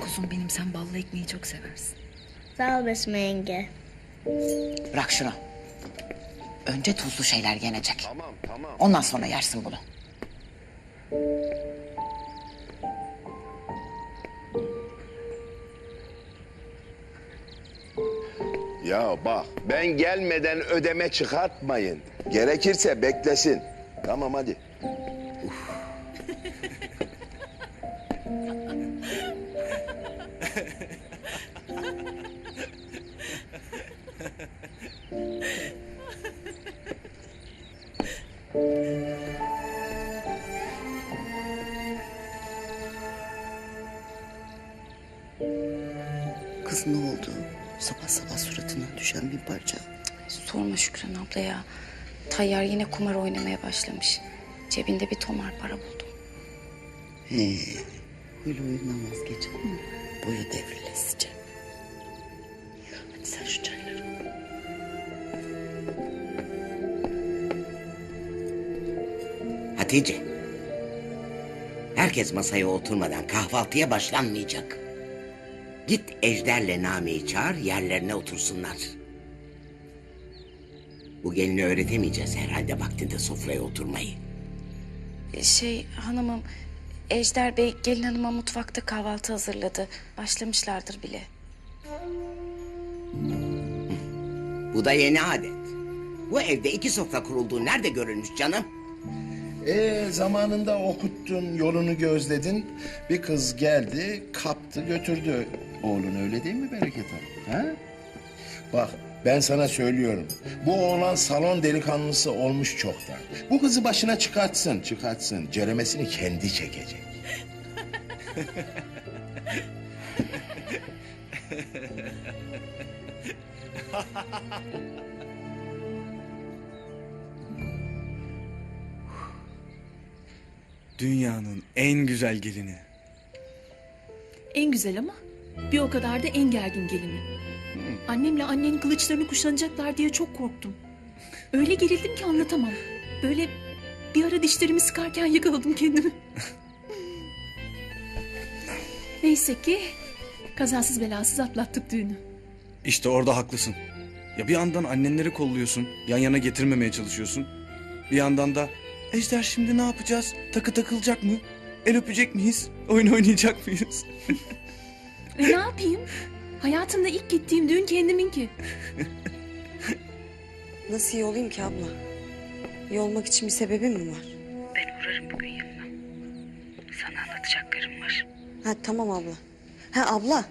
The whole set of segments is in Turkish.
Kuzum benim sen ballı ekmeği çok seversin. Sağ ol Besme yenge. Bırak şunu. Önce tuzlu şeyler yenecek. Tamam tamam. Ondan sonra yersin bunu. Ya bak ben gelmeden ödeme çıkartmayın. Gerekirse beklesin. Tamam hadi. Kız ne oldu? Sabah sabah suratına düşen bir parça. Sorma Şükran abla ya. Tayyar yine kumar oynamaya başlamış. Cebinde bir tomar para buldum. He, huylu huyundan vazgeçer mi? Boyu devrilesice. Hatice. Herkes masaya oturmadan kahvaltıya başlanmayacak. Git Ejder'le Nami'yi çağır yerlerine otursunlar. Bu gelini öğretemeyeceğiz herhalde vaktinde sofraya oturmayı. Şey hanımım, Ejder Bey gelin hanıma mutfakta kahvaltı hazırladı. Başlamışlardır bile. Bu da yeni adet. Bu evde iki sofra kurulduğu nerede görülmüş canım? Ee, zamanında okuttun, yolunu gözledin. Bir kız geldi, kaptı, götürdü. Oğlun öyle değil mi Bereket? Ha? Bak ben sana söylüyorum. Bu oğlan salon delikanlısı olmuş çoktan. Bu kızı başına çıkartsın, çıkartsın. Ceremesini kendi çekecek. Dünyanın en güzel gelini. En güzel ama bir o kadar da en gergin gelini. Annemle annen kılıçlarını kuşanacaklar diye çok korktum. Öyle gerildim ki anlatamam. Böyle bir ara dişlerimi sıkarken yakaladım kendimi. Neyse ki kazasız belasız atlattık düğünü. İşte orada haklısın. Ya bir yandan annenleri kolluyorsun, yan yana getirmemeye çalışıyorsun. Bir yandan da Ejder şimdi ne yapacağız? Takı takılacak mı? El öpecek miyiz? Oyun oynayacak mıyız? E ne yapayım? Hayatımda ilk gittiğim düğün kendiminki. Nasıl iyi olayım ki abla? İyi olmak için bir sebebim mi var? Ben uğrarım bugün yanına. Sana anlatacaklarım var. Ha tamam abla. Ha abla.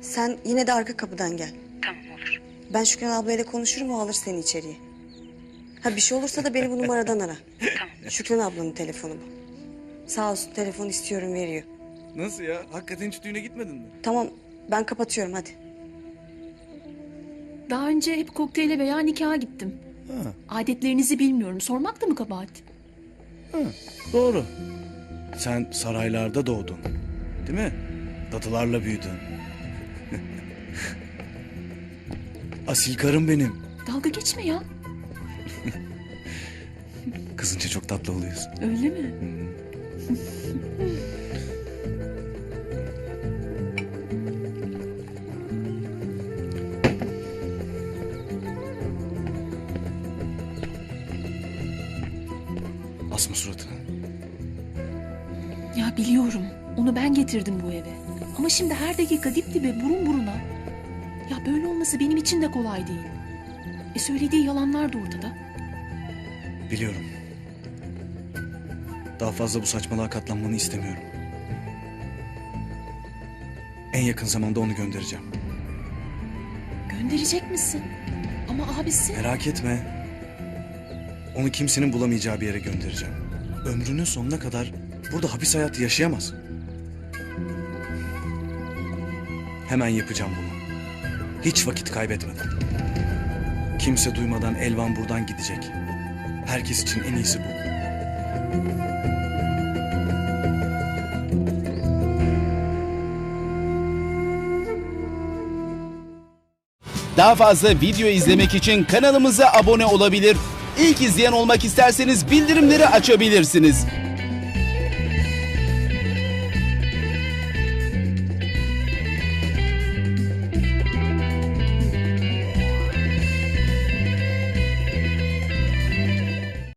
Sen yine de arka kapıdan gel. Tamam olur. Ben Şükran ablayla konuşurum o alır seni içeriye. Ha bir şey olursa da beni bu numaradan ara. Tamam. Şükran ablanın telefonu bu. Sağ olsun telefon istiyorum veriyor. Nasıl ya? Hakikaten hiç düğüne gitmedin mi? Tamam ben kapatıyorum hadi. Daha önce hep kokteyle veya nikaha gittim. Adetlerinizi bilmiyorum. Sormak da mı kabahat? Doğru. Sen saraylarda doğdun. Değil mi? Dadılarla büyüdün. Asil karım benim. Dalga geçme ya. Kızınca çok tatlı oluyorsun. Öyle mi? Asma suratını. Ya biliyorum. Onu ben getirdim bu eve. Ama şimdi her dakika dip dibe burun buruna. Ya böyle olması benim için de kolay değil. E söylediği yalanlar da ortada. Biliyorum. Daha fazla bu saçmalığa katlanmanı istemiyorum. En yakın zamanda onu göndereceğim. Gönderecek misin? Ama abisi... Merak etme. Onu kimsenin bulamayacağı bir yere göndereceğim. Ömrünün sonuna kadar burada hapis hayatı yaşayamaz. Hemen yapacağım bunu. Hiç vakit kaybetmeden. Kimse duymadan Elvan buradan gidecek. Herkes için en iyisi bu. Daha fazla video izlemek için kanalımıza abone olabilir. İlk izleyen olmak isterseniz bildirimleri açabilirsiniz.